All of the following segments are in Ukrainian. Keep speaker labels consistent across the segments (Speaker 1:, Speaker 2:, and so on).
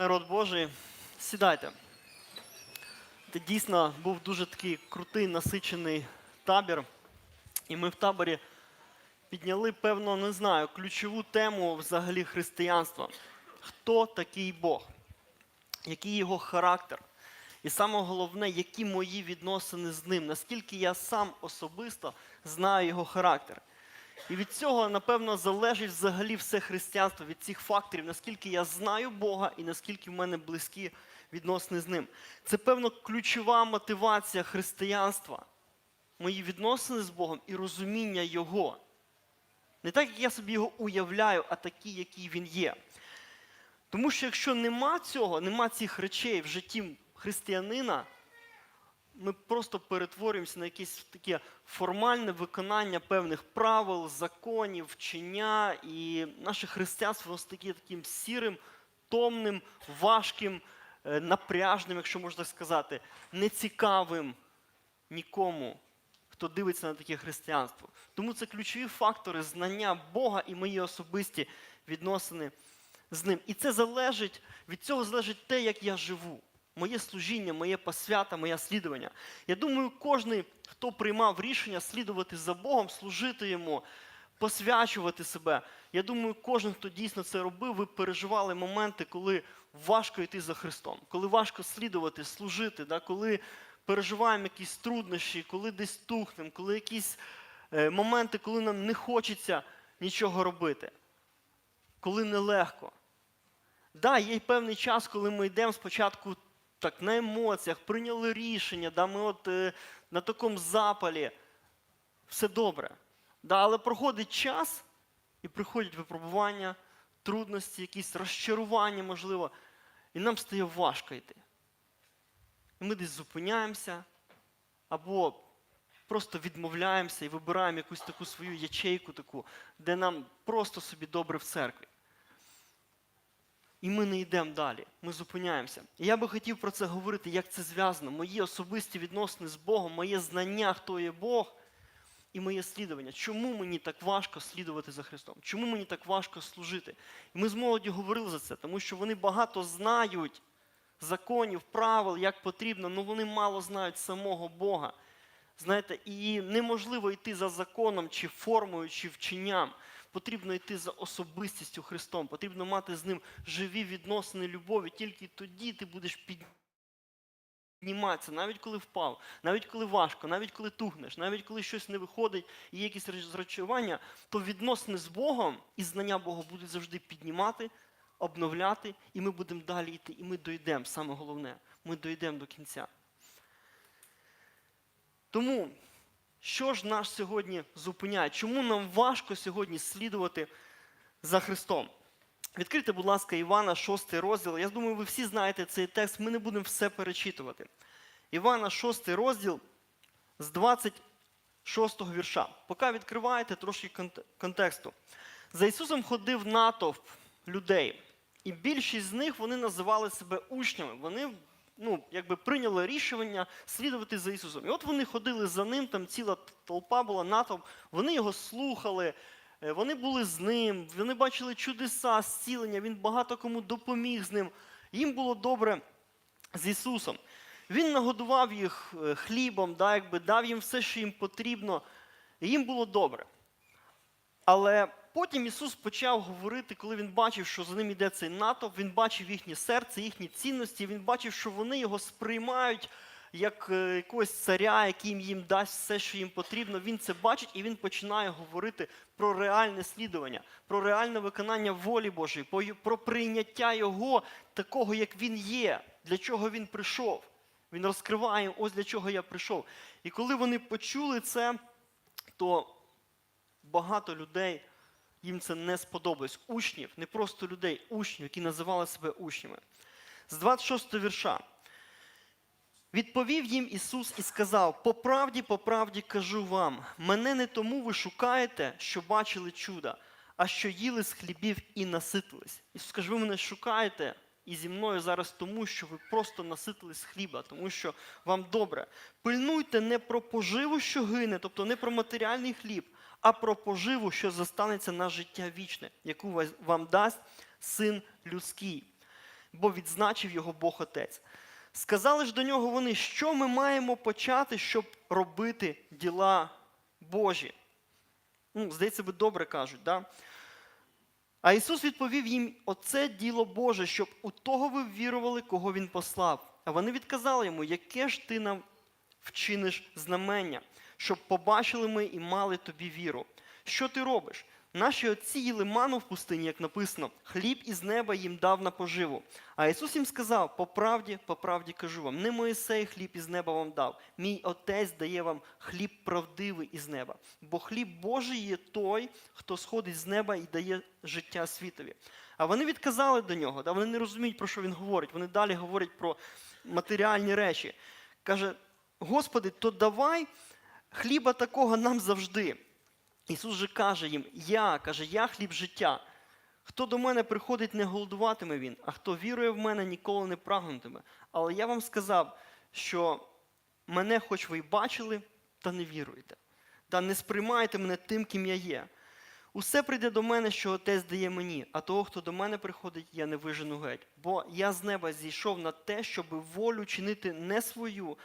Speaker 1: Народ Божий, сідайте. Це дійсно був дуже такий крутий, насичений табір. І ми в таборі підняли, певно, не знаю, ключову тему взагалі християнства. Хто такий Бог? Який його характер? І саме головне, які мої відносини з ним, наскільки я сам особисто знаю його характер. І від цього, напевно, залежить взагалі все християнство, від цих факторів, наскільки я знаю Бога і наскільки в мене близькі відносини з ним. Це, певно, ключова мотивація християнства. Мої відносини з Богом і розуміння Його. Не так, як я собі його уявляю, а такі, які він є. Тому що якщо нема цього, нема цих речей в житті християнина, ми просто перетворюємося на якесь таке формальне виконання певних правил, законів, вчення, і наше християнство стає таким сірим, томним, важким, е, напряжним, якщо можна сказати, нецікавим нікому, хто дивиться на таке християнство. Тому це ключові фактори знання Бога і мої особисті відносини з ним. І це залежить, від цього залежить те, як я живу. Моє служіння, моє посвята, моє слідування. Я думаю, кожен, хто приймав рішення слідувати за Богом, служити йому, посвячувати себе. Я думаю, кожен, хто дійсно це робив, ви переживали моменти, коли важко йти за Христом, коли важко слідувати, служити, да, коли переживаємо якісь труднощі, коли десь тухнемо, коли якісь е, моменти, коли нам не хочеться нічого робити, коли нелегко. Да, є певний час, коли ми йдемо спочатку так, на емоціях, прийняли рішення, да, ми от е, на такому запалі, все добре. Да, але проходить час, і приходять випробування, трудності, якісь розчарування, можливо, і нам стає важко йти. І ми десь зупиняємося, або просто відмовляємося і вибираємо якусь таку свою ячейку, таку, де нам просто собі добре в церкві. І ми не йдемо далі, ми зупиняємося. І я би хотів про це говорити, як це зв'язано. Мої особисті відносини з Богом, моє знання, хто є Бог, і моє слідування. Чому мені так важко слідувати за Христом? Чому мені так важко служити? І ми з молоді говорили за це, тому що вони багато знають законів, правил, як потрібно, але вони мало знають самого Бога. Знаєте, і неможливо йти за законом, чи формою, чи вченням. Потрібно йти за особистістю Христом, потрібно мати з ним живі відносини любові. Тільки тоді ти будеш підніматися, навіть коли впав, навіть коли важко, навіть коли тугнеш, навіть коли щось не виходить і є якісь зрачування, то відносини з Богом і знання Бога будуть завжди піднімати, обновляти, і ми будемо далі йти. І ми дійдемо, саме головне, ми дійдемо до кінця. Тому, що ж нас сьогодні зупиняє? Чому нам важко сьогодні слідувати за Христом? Відкрийте, будь ласка, Івана, 6 розділ. Я думаю, ви всі знаєте цей текст, ми не будемо все перечитувати. Івана, 6 розділ з 26 вірша. Поки відкриваєте трошки контексту. За Ісусом ходив натовп людей, і більшість з них вони називали себе учнями. Вони ну, якби прийняли рішення слідувати за Ісусом. І от вони ходили за ним, там ціла толпа була, натовп, вони його слухали, е, вони були з ним, вони бачили чудеса, зцілення, він багато кому допоміг з ним. Їм було добре з Ісусом. Він нагодував їх е, хлібом, да, якби дав їм все, що їм потрібно, і їм було добре. Але потім Ісус почав говорити, коли він бачив, що за ним йде цей натовп, він бачив їхнє серце, їхні цінності, він бачив, що вони його сприймають як е, якогось царя, який їм дасть все, що їм потрібно. Він це бачить і він починає говорити про реальне слідування, про реальне виконання волі Божої, про прийняття Його такого, як він є, для чого він прийшов. Він розкриває, ось для чого я прийшов. І коли вони почули це, то багато людей їм це не сподобалось. Учнів, не просто людей, учнів, які називали себе учнями. З 26 вірша. Відповів їм Ісус і сказав: По правді, по правді кажу вам, мене не тому ви шукаєте, що бачили чуда, а що їли з хлібів і наситились. Ісус каже, ви мене шукаєте і зі мною зараз тому, що ви просто наситились хліба, тому що вам добре. Пильнуйте не про поживу, що гине, тобто не про матеріальний хліб, а про поживу, що застанеться на життя вічне, яку вам дасть син людський. бо відзначив його Бог Отець. Сказали ж до нього вони, що ми маємо почати, щоб робити діла Божі. Ну, здається, ви добре кажуть, да? А Ісус відповів їм: Оце діло Боже, щоб у того ви вірували, кого Він послав. А вони відказали йому, яке ж ти нам вчиниш знамення, щоб побачили ми і мали тобі віру. Що ти робиш? Наші отці їли ману в пустині, як написано, хліб із неба їм дав на поживу. А Ісус їм сказав: по правді, по правді кажу вам, не Моїсей хліб із неба вам дав. Мій Отець дає вам хліб правдивий із неба. Бо хліб Божий є той, хто сходить з неба і дає життя світові. А вони відказали до нього, да, вони не розуміють, про що він говорить. Вони далі говорять про матеріальні речі. Каже: Господи, то давай хліба такого нам завжди. Ісус же каже їм: Я, каже, я хліб життя. Хто до мене приходить, не голодуватиме він, а хто вірує в мене, ніколи не прагнутиме. Але я вам сказав, що мене, хоч ви й бачили, та не віруєте. Та не сприймаєте мене тим, ким я є. Усе прийде до мене, що Отець дає мені, а того, хто до мене приходить, я не вижену геть. Бо я з неба зійшов на те, щоб волю чинити не свою,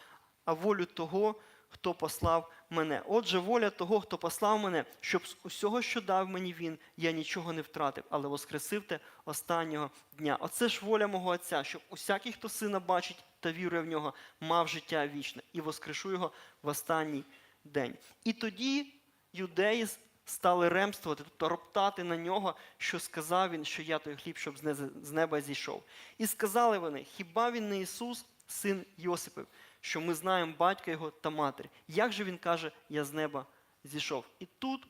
Speaker 1: а волю того, хто послав мене. Отже, воля того, хто послав мене, щоб з усього, що дав мені він, я нічого не втратив, але воскресив те останнього дня. Оце ж воля мого Отця, щоб усякий, хто сина бачить та вірує в нього, мав життя вічне, і воскрешу його в останній день. І тоді юдеї стали ремствувати, тобто роптати на нього, що сказав він, що я той хліб, щоб з неба зійшов. І сказали вони: хіба він не Ісус, син Йосипів, що ми знаємо батька його та матері? Як же він каже, я з неба зійшов? І тут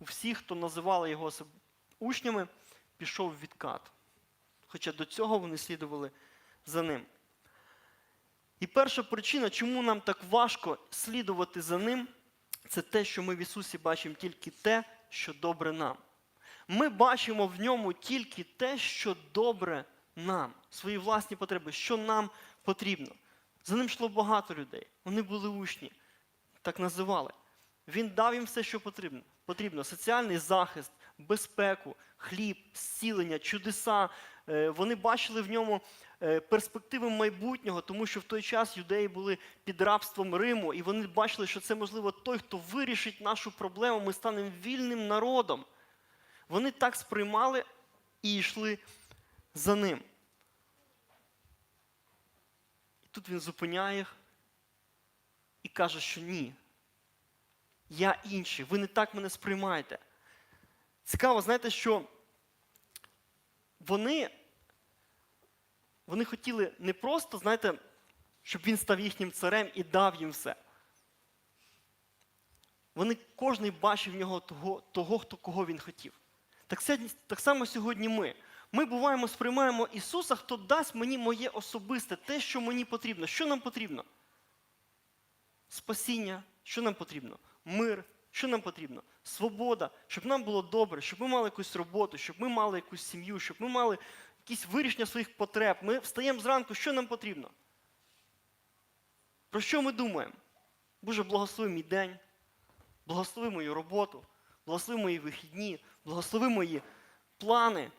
Speaker 1: у всіх, хто називали його учнями, пішов відкат. Хоча до цього вони слідували за ним. І перша причина, чому нам так важко слідувати за ним, це те, що ми в Ісусі бачимо тільки те, що добре нам. Ми бачимо в ньому тільки те, що добре нам, свої власні потреби, що нам потрібно. За ним йшло багато людей. Вони були учні, так називали. Він дав їм все, що потрібно. Потрібно соціальний захист, безпеку, хліб, зцілення, чудеса. Е, Вони бачили в ньому е, перспективи майбутнього, тому що в той час юдеї були під рабством Риму, і вони бачили, що це можливо той, хто вирішить нашу проблему. Ми станемо вільним народом. Вони так сприймали і йшли за ним. І тут він зупиняє і каже, що ні. Я інший, ви не так мене сприймаєте. Цікаво, знаєте, що вони, вони хотіли не просто, знаєте, щоб він став їхнім царем і дав їм все. Вони кожний бачив в нього того, того хто, кого він хотів. Так, так само сьогодні ми. Ми буваємо, сприймаємо Ісуса, хто дасть мені моє особисте, те, що мені потрібно. Що нам потрібно? Спасіння, що нам потрібно? Мир, що нам потрібно? Свобода, щоб нам було добре, щоб ми мали якусь роботу, щоб ми мали якусь сім'ю, щоб ми мали якісь вирішення своїх потреб. Ми встаємо зранку, що нам потрібно? Про що ми думаємо? Боже, благослови мій день, благослови мою роботу, благослови мої вихідні, благослови мої плани.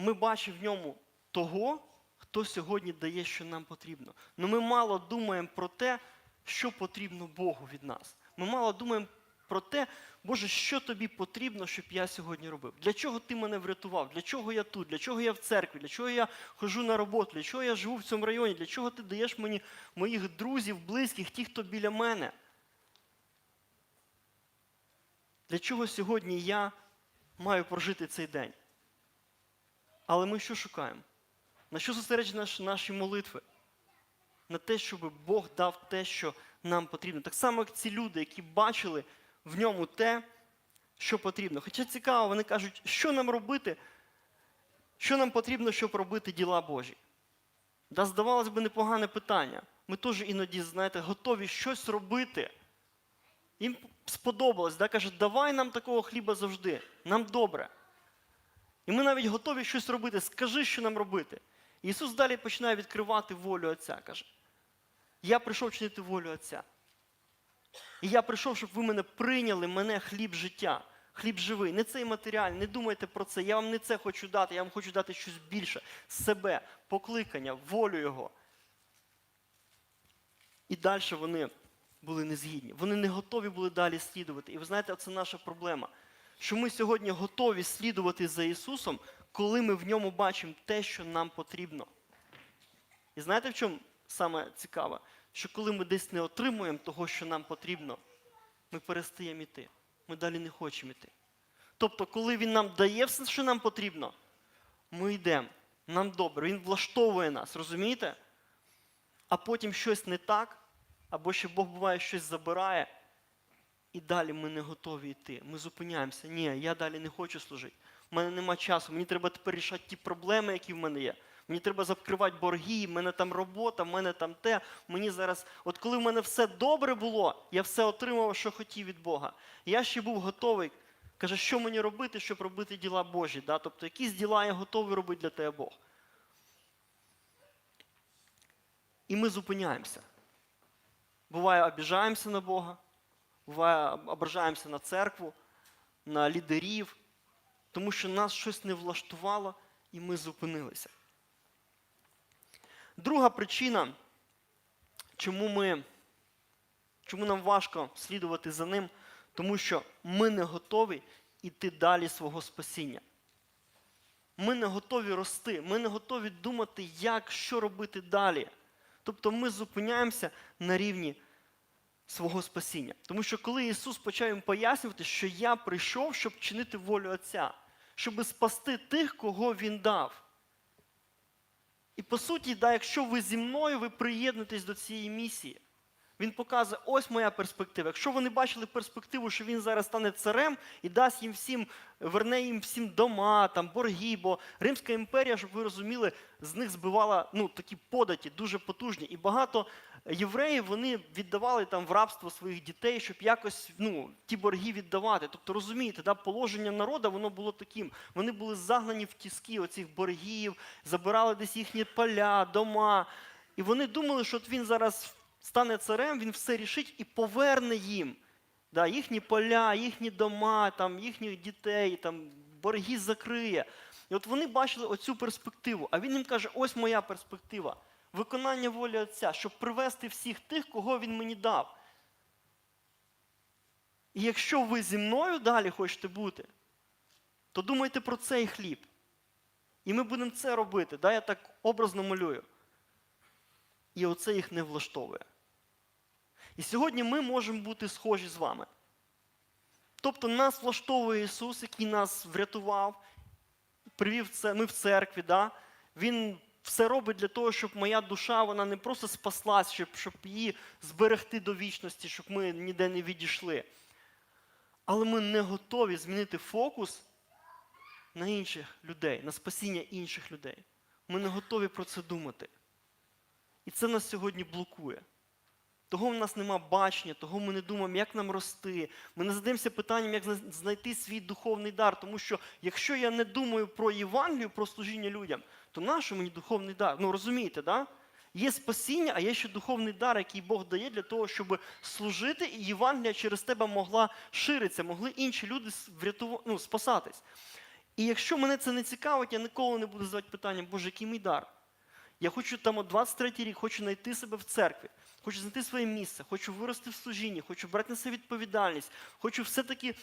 Speaker 1: Ми бачимо в ньому того, хто сьогодні дає, що нам потрібно. Але ми мало думаємо про те, що потрібно Богу від нас. Ми мало думаємо про те, Боже, що тобі потрібно, щоб я сьогодні робив? Для чого ти мене врятував? Для чого я тут? Для чого я в церкві? Для чого я хожу на роботу? Для чого я живу в цьому районі? Для чого ти даєш мені моїх друзів, близьких, ті, хто біля мене? Для чого сьогодні я маю прожити цей день? Але ми що шукаємо? На що зосереджені наш- наші молитви? На те, щоб Бог дав те, що нам потрібно. Так само, як ці люди, які бачили в ньому те, що потрібно. Хоча цікаво, вони кажуть, що нам робити, що нам потрібно, щоб робити діла Божі. Да, здавалось би, непогане питання. Ми теж іноді, знаєте, готові щось робити. Їм сподобалось, да? каже, давай нам такого хліба завжди, нам добре. І ми навіть готові щось робити. Скажи, що нам робити. І Ісус далі починає відкривати волю Отця. Каже: Я прийшов чинити волю Отця. І я прийшов, щоб ви мене прийняли, мене хліб життя. Хліб живий, не цей матеріальний, не думайте про це. Я вам не це хочу дати, я вам хочу дати щось більше. Себе, покликання, волю Його. І далі вони були незгідні. Вони не готові були далі слідувати. І ви знаєте, це наша проблема. Що ми сьогодні готові слідувати за Ісусом, коли ми в ньому бачимо те, що нам потрібно. І знаєте, в чому саме цікаве? Що коли ми десь не отримуємо того, що нам потрібно, ми перестаємо йти. Ми далі не хочемо йти. Тобто, коли він нам дає все, що нам потрібно, ми йдемо. Нам добре, він влаштовує нас, розумієте? А потім щось не так, або ще Бог буває щось забирає, і далі ми не готові йти. Ми зупиняємося. Ні, я далі не хочу служити. У мене нема часу, мені треба тепер рішати ті проблеми, які в мене є. Мені треба закривати борги, в мене там робота, в мене там те. Мені зараз, от коли в мене все добре було, я все отримав, що хотів від Бога. Я ще був готовий. Каже, що мені робити, щоб робити діла Божі. Да? Тобто, якісь діла я готовий робити для тебе Бог. І ми зупиняємося. Буває, обіжаємося на Бога, ображаємося на церкву, на лідерів, тому що нас щось не влаштувало, і ми зупинилися. Друга причина, чому, ми, чому нам важко слідувати за ним, тому що ми не готові йти далі свого спасіння. Ми не готові рости, ми не готові думати, як, що робити далі. Тобто ми зупиняємося на рівні свого спасіння. Тому що коли Ісус почав їм пояснювати, що я прийшов, щоб чинити волю Отця, щоб спасти тих, кого Він дав. І по суті, да, якщо ви зі мною, ви приєднуєтесь до цієї місії. Він показує, ось моя перспектива. Якщо вони бачили перспективу, що він зараз стане царем і дасть їм всім, верне їм всім дома, там, борги, бо Римська імперія, щоб ви розуміли, з них збивала ну, такі податі, дуже потужні. І багато євреїв вони віддавали там в рабство своїх дітей, щоб якось ну, ті борги віддавати. Тобто, розумієте, да, положення народу воно було таким. Вони були загнані в тіски оцих боргів, забирали десь їхні поля, дома. І вони думали, що от він зараз стане царем, він все рішить і поверне їм. Да, їхні поля, їхні дома, там, їхніх дітей, там, борги закриє. І от вони бачили оцю перспективу. А він їм каже: ось моя перспектива. Виконання волі Отця, щоб привести всіх тих, кого він мені дав. І якщо ви зі мною далі хочете бути, то думайте про цей хліб. І ми будемо це робити. Да? Я так образно малюю. І оце їх не влаштовує. І сьогодні ми можемо бути схожі з вами. Тобто нас влаштовує Ісус, який нас врятував, привів це, ми в церкві. Да? Він все робить для того, щоб моя душа вона не просто спаслась, щоб, щоб її зберегти до вічності, щоб ми ніде не відійшли. Але ми не готові змінити фокус на інших людей, на спасіння інших людей. Ми не готові про це думати. І це нас сьогодні блокує. Того в нас нема бачення, того ми не думаємо, як нам рости. Ми не задаємося питанням, як знайти свій духовний дар. Тому що якщо я не думаю про Євангелію, про служіння людям, то нащо мені духовний дар? Ну розумієте, да? Є спасіння, а є ще духовний дар, який Бог дає для того, щоб служити, і Євангелія через тебе могла ширитися, могли інші люди врятув... ну, спасатись. І якщо мене це не цікавить, я ніколи не буду задавати питання, Боже, який мій дар? Я хочу там от 23 рік, хочу знайти себе в церкві, хочу знайти своє місце, хочу вирости в служінні, хочу брати на себе відповідальність, хочу все-таки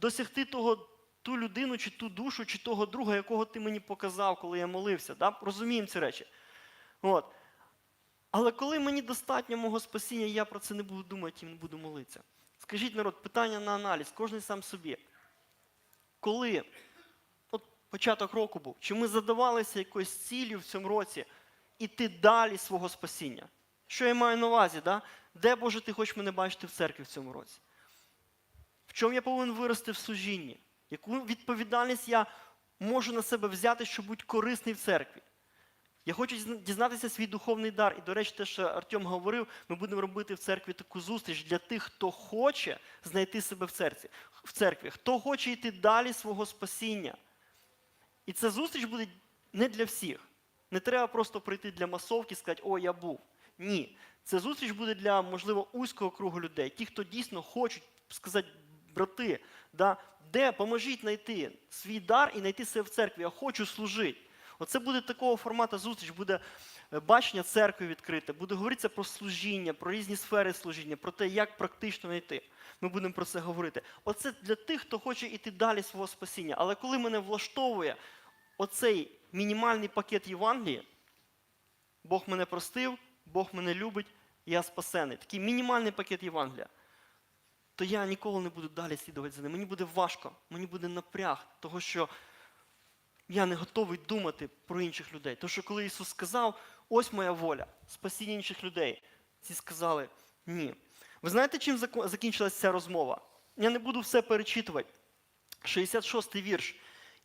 Speaker 1: досягти того, ту людину, чи ту душу, чи того друга, якого ти мені показав, коли я молився. Да? Розуміємо ці речі. От. Але коли мені достатньо мого спасіння, я про це не буду думати і не буду молитися. Скажіть, народ, питання на аналіз, кожен сам собі. Коли от початок року був, чи ми задавалися якоюсь ціллю в цьому році іти далі свого спасіння? Що я маю на увазі? Да? Де, Боже, ти хочеш мене бачити в церкві в цьому році? В чому я повинен вирости в служінні? Яку відповідальність я можу на себе взяти, щоб бути корисний в церкві? Я хочу дізнатися свій духовний дар. І, до речі, те, що Артем говорив, ми будемо робити в церкві таку зустріч для тих, хто хоче знайти себе в церкві, в церкві, хто хоче йти далі свого спасіння. І ця зустріч буде не для всіх. Не треба просто прийти для масовки і сказати, о, я був. Ні. Ця зустріч буде для, можливо, узького кругу людей, ті, хто дійсно хочуть сказати, брати, да, де поможіть знайти свій дар і знайти себе в церкві. Я хочу служити. Оце буде такого формату зустріч, буде е, бачення церкви відкрите, буде говоритися про служіння, про різні сфери служіння, про те, як практично знайти. Ми будемо про це говорити. Оце для тих, хто хоче йти далі свого спасіння. Але коли мене влаштовує оцей мінімальний пакет Євангелії, Бог мене простив, Бог мене любить, я спасений. Такий мінімальний пакет Євангелія. То я ніколи не буду далі слідувати за ним. Мені буде важко, мені буде напряг, того що я не готовий думати про інших людей. Тому що коли Ісус сказав, ось моя воля, спасіння інших людей, ці сказали ні. Ви знаєте, чим закінчилася ця розмова? Я не буду все перечитувати. 66-й вірш.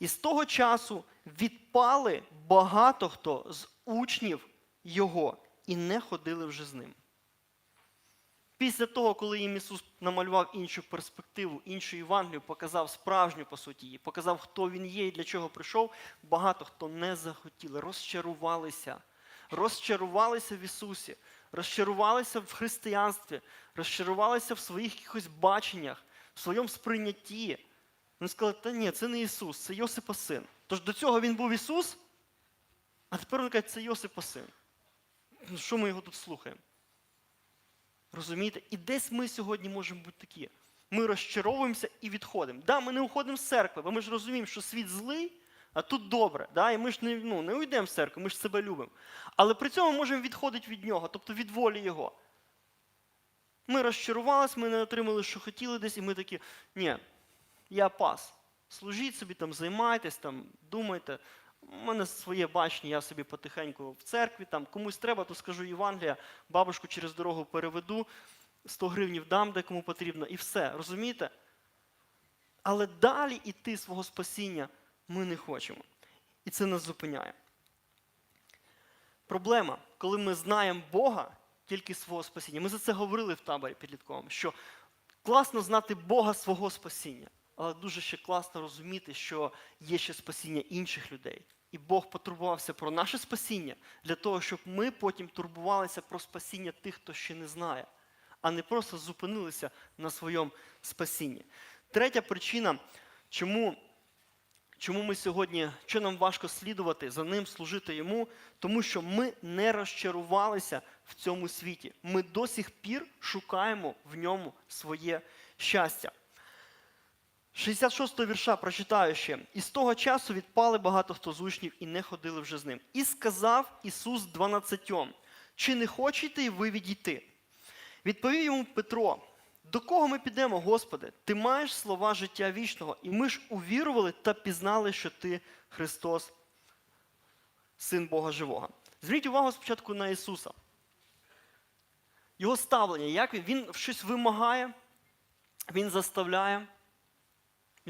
Speaker 1: І з того часу відпали багато хто з учнів його і не ходили вже з ним. Після того, коли їм Ісус намалював іншу перспективу, іншу Євангелію, показав справжню по суті її, показав, хто він є і для чого прийшов, багато хто не захотіли, розчарувалися. Розчарувалися в Ісусі, розчарувалися в християнстві, розчарувалися в своїх якихось баченнях, в своєму сприйнятті. Вони сказали, та ні, це не Ісус, це Йосипа син. Тож до цього він був Ісус, а тепер вони кажуть, це Йосипа син. Ну, що ми його тут слухаємо? Розумієте? І десь ми сьогодні можемо бути такі. Ми розчаровуємося і відходимо. Да, ми не уходимо з церкви, бо ми ж розуміємо, що світ злий, а тут добре. Да? І ми ж не, ну, не уйдемо з церкви, ми ж себе любимо. Але при цьому можемо відходити від нього, тобто від волі Його. Ми розчарувалися, ми не отримали, що хотіли десь, і ми такі, ні, я пас. Служіть собі, там, займайтесь, там, думайте. У мене своє бачення, я собі потихеньку в церкві, там, комусь треба, то скажу Євангелія, бабушку через дорогу переведу, 100 гривнів дам, де кому потрібно, і все, розумієте? Але далі іти свого спасіння ми не хочемо. І це нас зупиняє. Проблема, коли ми знаємо Бога тільки свого спасіння. Ми за це говорили в таборі підлітковому, що класно знати Бога свого спасіння, але дуже ще класно розуміти, що є ще спасіння інших людей. І Бог потурбувався про наше спасіння для того, щоб ми потім турбувалися про спасіння тих, хто ще не знає, а не просто зупинилися на своєму спасінні. Третя причина, чому Чому ми сьогодні, що нам важко слідувати за ним, служити йому? Тому що ми не розчарувалися в цьому світі. Ми до сих пір шукаємо в ньому своє щастя. 66-го вірша прочитаю ще. І з того часу відпали багато хто з учнів і не ходили вже з ним. І сказав Ісус дванадцятьом, чи не хочете ви відійти? Відповів йому Петро, до кого ми підемо, Господи? Ти маєш слова життя вічного, і ми ж увірували та пізнали, що ти Христос, Син Бога Живого. Зверніть увагу спочатку на Ісуса. Його ставлення, як він? Він щось вимагає, він заставляє.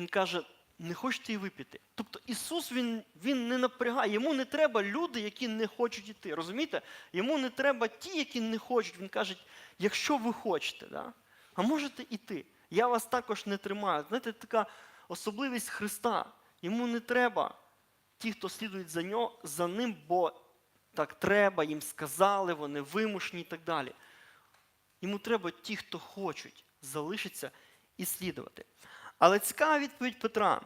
Speaker 1: Він каже, не хочете і випіти. Тобто Ісус він, він не напрягає, йому не треба люди, які не хочуть йти. Розумієте? Йому не треба ті, які не хочуть. Він каже, якщо ви хочете, да? а можете іти. Я вас також не тримаю. Знаєте, така особливість Христа. Йому не треба ті, хто слідують за, нього, за ним, бо так треба, їм сказали, вони вимушені і так далі. Йому треба ті, хто хочуть залишитися і слідувати. Але цікава відповідь Петра.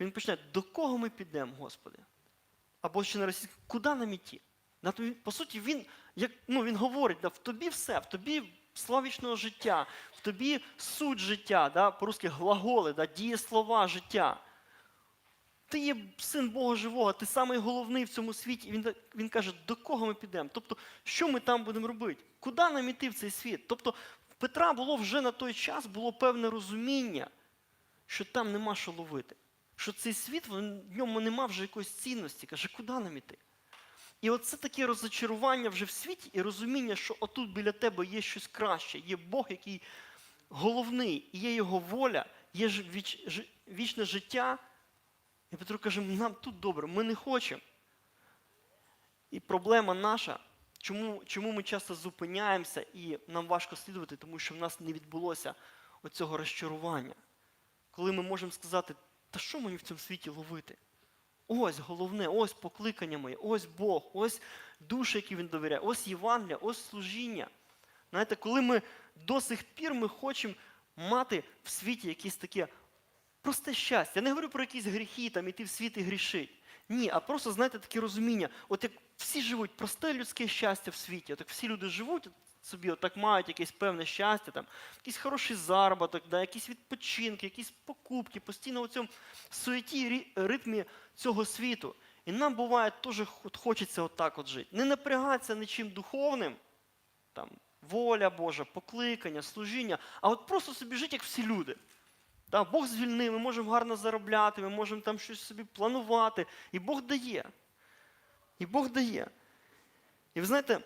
Speaker 1: Він почне, до кого ми підемо, Господи? Або ще на російській, куди нам іти? По суті, він, як, ну, він говорить, да, в тобі все, в тобі славічного життя, в тобі суть життя, да, по-русски глаголи, да, дієслова життя. Ти є син Бога живого, ти самий головний в цьому світі. І він, він каже, до кого ми підемо? Тобто, що ми там будемо робити? Куди нам іти в цей світ? Тобто, в Петра було вже на той час було певне розуміння, що там нема що ловити. Що цей світ, в ньому нема вже якоїсь цінності. Каже, куди нам іти? І оце таке розочарування вже в світі і розуміння, що отут біля тебе є щось краще, є Бог, який головний, і є його воля, є віч, вічне життя. І Петро каже, нам тут добре, ми не хочемо. І проблема наша, чому, чому ми часто зупиняємося і нам важко слідувати, тому що в нас не відбулося оцього розчарування. Коли ми можемо сказати, та що мені в цьому світі ловити? Ось головне, ось покликання моє, ось Бог, ось душа, які він довіряє, ось Євангелія, ось служіння. Знаєте, коли ми до сих пір ми хочемо мати в світі якесь таке просте щастя. Я не говорю про якісь гріхи, там іти в світ і грішить. Ні, а просто, знаєте, таке розуміння. От як всі живуть, просте людське щастя в світі, от як всі люди живуть собі, отак мають якесь певне щастя, там, якийсь хороший заробіток, да, якісь відпочинки, якісь покупки, постійно у цьому суеті, ритмі цього світу. І нам буває теж хочеться отак от жити. Не напрягатися нічим духовним, там, воля Божа, покликання, служіння, а от просто собі жити, як всі люди. Да, Бог звільнив, ми можемо гарно заробляти, ми можемо там щось собі планувати. І Бог дає. І Бог дає. І ви знаєте,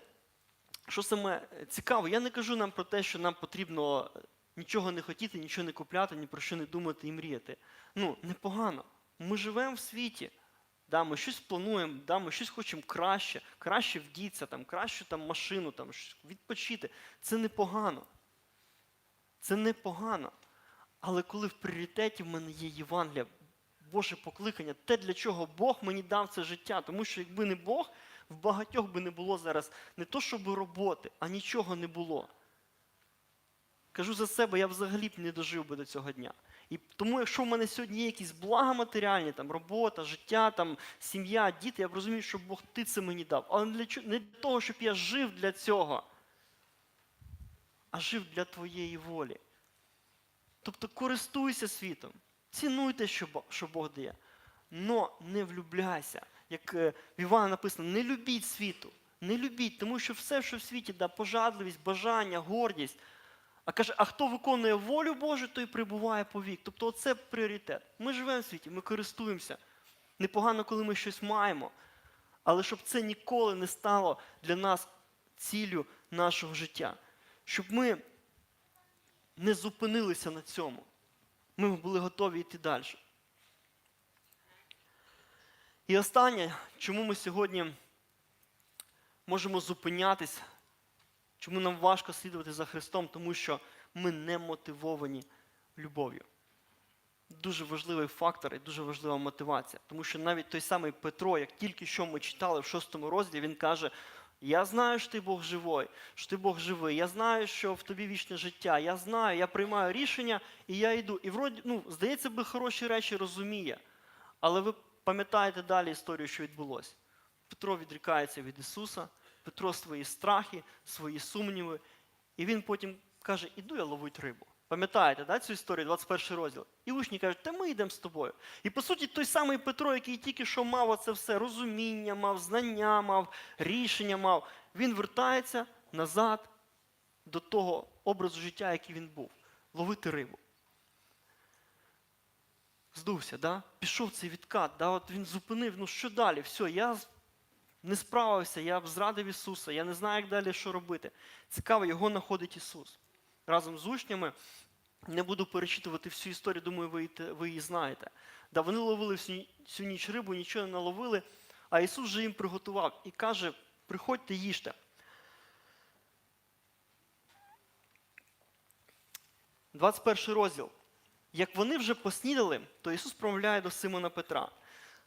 Speaker 1: що саме цікаво, я не кажу нам про те, що нам потрібно нічого не хотіти, нічого не купляти, ні про що не думати і мріяти. Ну, непогано. Ми живемо в світі. Да, ми щось плануємо, да, ми щось хочемо краще, краще вдітися, там, краще там, машину, там, відпочити. Це непогано. Це непогано. Але коли в пріоритеті в мене є Євангелія, Боже покликання, те, для чого Бог мені дав це життя. Тому що якби не Бог, в багатьох би не було зараз не то, щоб роботи, а нічого не було. Кажу за себе, я взагалі б не дожив би до цього дня. І тому, якщо в мене сьогодні є якісь блага матеріальні, там, робота, життя, там, сім'я, діти, я б розумію, що Бог ти це мені дав. Але не для, не для того, щоб я жив для цього, а жив для твоєї волі. Тобто користуйся світом, цінуйте, що Бо- що Бог дає. Но не влюбляйся. Як е, в Івана написано, не любіть світу, не любіть, тому що все, що в світі, да, пожадливість, бажання, гордість. А каже, а хто виконує волю Божу, той прибуває по вік. Тобто це пріоритет. Ми живемо в світі, ми користуємося. Непогано, коли ми щось маємо. Але щоб це ніколи не стало для нас ціллю нашого життя. Щоб ми не зупинилися на цьому. Ми були готові йти далі. І останнє, чому ми сьогодні можемо зупинятись, чому нам важко слідувати за Христом, тому що ми не мотивовані любов'ю. Дуже важливий фактор і дуже важлива мотивація. Тому що навіть той самий Петро, як тільки що ми читали в шостому розділі, він каже: Я знаю, що ти Бог живий, що ти Бог живий, я знаю, що в тобі вічне життя, я знаю, я приймаю рішення і я йду. І вроді, ну, здається би, хороші речі розуміє. Але ви пам'ятаєте далі історію, що відбулося. Петро відрікається від Ісуса, Петро свої страхи, свої сумніви, і він потім каже: Іду я ловить рибу. Пам'ятаєте да, цю історію, 21 розділ? І учні кажуть, та ми йдемо з тобою. І по суті, той самий Петро, який тільки що мав оце все, розуміння мав, знання мав, рішення мав, він вертається назад до того образу життя, який він був ловити рибу. Здувся, да? пішов цей відкат, да? От він зупинив, ну що далі? Все, я не справився, я зрадив Ісуса, я не знаю, як далі що робити. Цікаво, його знаходить Ісус. Разом з учнями. Не буду перечитувати всю історію, думаю, ви, її знаєте. Да, вони ловили всю, всю ніч рибу, нічого не наловили, а Ісус вже їм приготував і каже: приходьте, їжте. 21 розділ. Як вони вже поснідали, то Ісус промовляє до Симона Петра: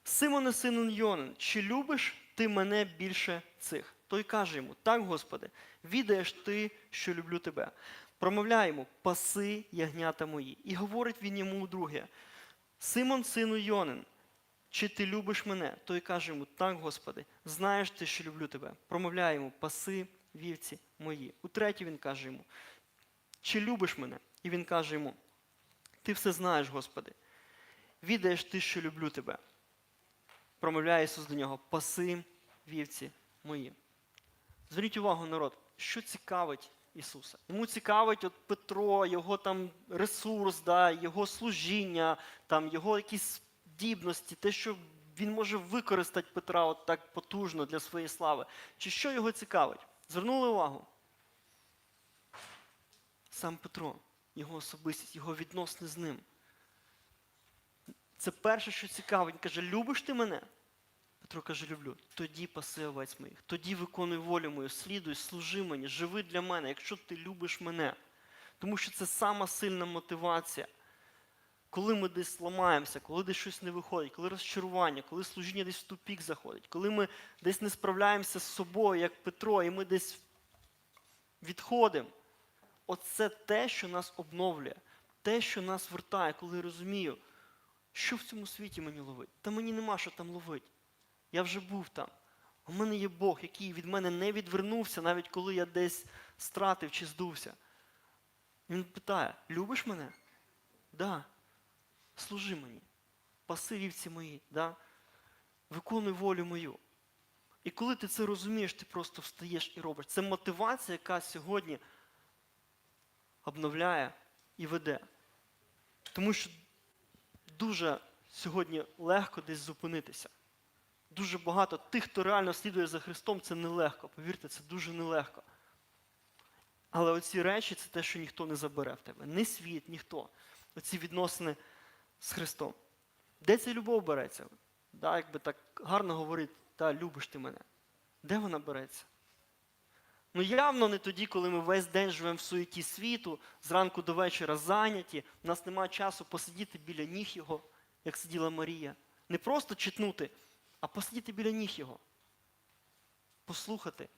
Speaker 1: Симоне, сину Йонин, чи любиш ти мене більше цих? Той каже йому: Так, Господи, відаєш ти, що люблю тебе. Промовляє йому, паси ягнята мої. І говорить він йому вдруге: Симон, сину Йонин, чи ти любиш мене? Той каже йому, так, Господи, знаєш ти, що люблю тебе. Промовляє йому, паси вівці мої. Утретє він каже йому, чи любиш мене? І він каже йому, ти все знаєш, Господи. Відаєш ти, що люблю тебе. Промовляє Ісус до нього, паси вівці мої. Зверніть увагу, народ, що цікавить Ісуса. Йому цікавить от Петро, його там ресурс, да, його служіння, там, його якісь здібності, те, що він може використати Петра от так потужно для своєї слави. Чи що його цікавить? Звернули увагу? Сам Петро, його особистість, його відносини з ним. Це перше, що цікавить. Він каже: любиш ти мене? Петро каже, люблю. Тоді паси овець моїх, тоді виконуй волю мою, слідуй, служи мені, живи для мене, якщо ти любиш мене. Тому що це сама сильна мотивація. Коли ми десь ламаємося, коли десь щось не виходить, коли розчарування, коли служіння десь в тупік заходить, коли ми десь не справляємося з собою, як Петро, і ми десь відходимо. Оце те, що нас обновлює. те, що нас вертає, коли я розумію, що в цьому світі мені ловить. Та мені нема що там ловить. Я вже був там. У мене є Бог, який від мене не відвернувся, навіть коли я десь стратив чи здувся. Він питає: любиш мене? Да. Служи мені. Паси вівці мої, да? виконуй волю мою. І коли ти це розумієш, ти просто встаєш і робиш. Це мотивація, яка сьогодні обновляє і веде. Тому що дуже сьогодні легко десь зупинитися. Дуже багато тих, хто реально слідує за Христом, це нелегко. Повірте, це дуже нелегко. Але оці речі це те, що ніхто не забере в тебе. Ні світ, ніхто. Оці відносини з Христом. Де ця любов береться? Да, якби так гарно говорить, та любиш ти мене. Де вона береться? Ну явно не тоді, коли ми весь день живемо в суеті світу, зранку до вечора зайняті, у нас немає часу посидіти біля ніг його, як сиділа Марія. Не просто читнути, а посидіти біля ніг його. Послухати.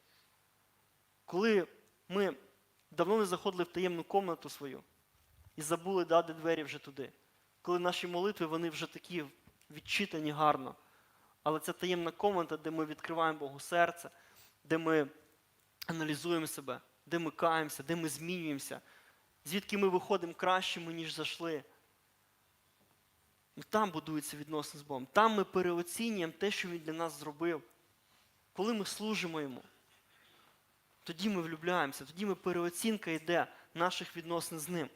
Speaker 1: Коли ми давно не заходили в таємну комнату свою і забули дати двері вже туди. Коли наші молитви, вони вже такі відчитані гарно. Але це таємна комната, де ми відкриваємо Богу серце, де ми аналізуємо себе, де ми каємося, де ми змінюємося, звідки ми виходимо кращими, ніж зайшли. І там будується відносини з Богом. Там ми переоцінюємо те, що Він для нас зробив. Коли ми служимо йому, тоді ми влюбляємося, тоді ми переоцінка йде наших відносин з ним.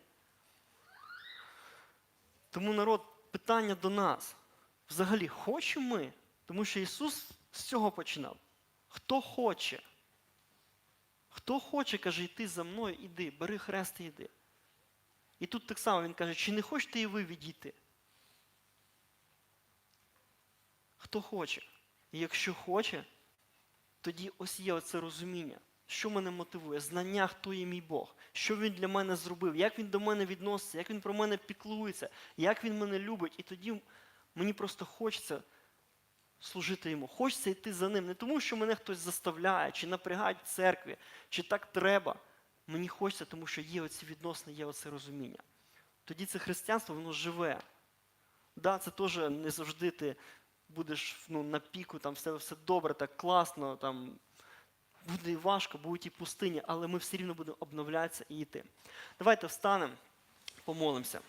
Speaker 1: Тому народ, питання до нас. Взагалі, хочемо ми? Тому що Ісус з цього починав. Хто хоче? Хто хоче, каже, йти за мною, іди, бери хрест і йди. І тут так само він каже, чи не хочете і ви відійти? Хто хоче? І якщо хоче, тоді ось є оце розуміння, що мене мотивує, знання, хто є мій Бог, що він для мене зробив, як він до мене відноситься, як він про мене піклується, як він мене любить. І тоді мені просто хочеться служити йому, хочеться йти за ним. Не тому, що мене хтось заставляє, чи напрягають в церкві, чи так треба. Мені хочеться, тому що є оці відносини, є оце розуміння. Тоді це християнство, воно живе. Да, це теж не завжди ти будеш ну, на піку, там все, все добре, так класно, там буде і важко, будуть і пустині, але ми все рівно будемо обновлятися і йти. Давайте встанемо, помолимося.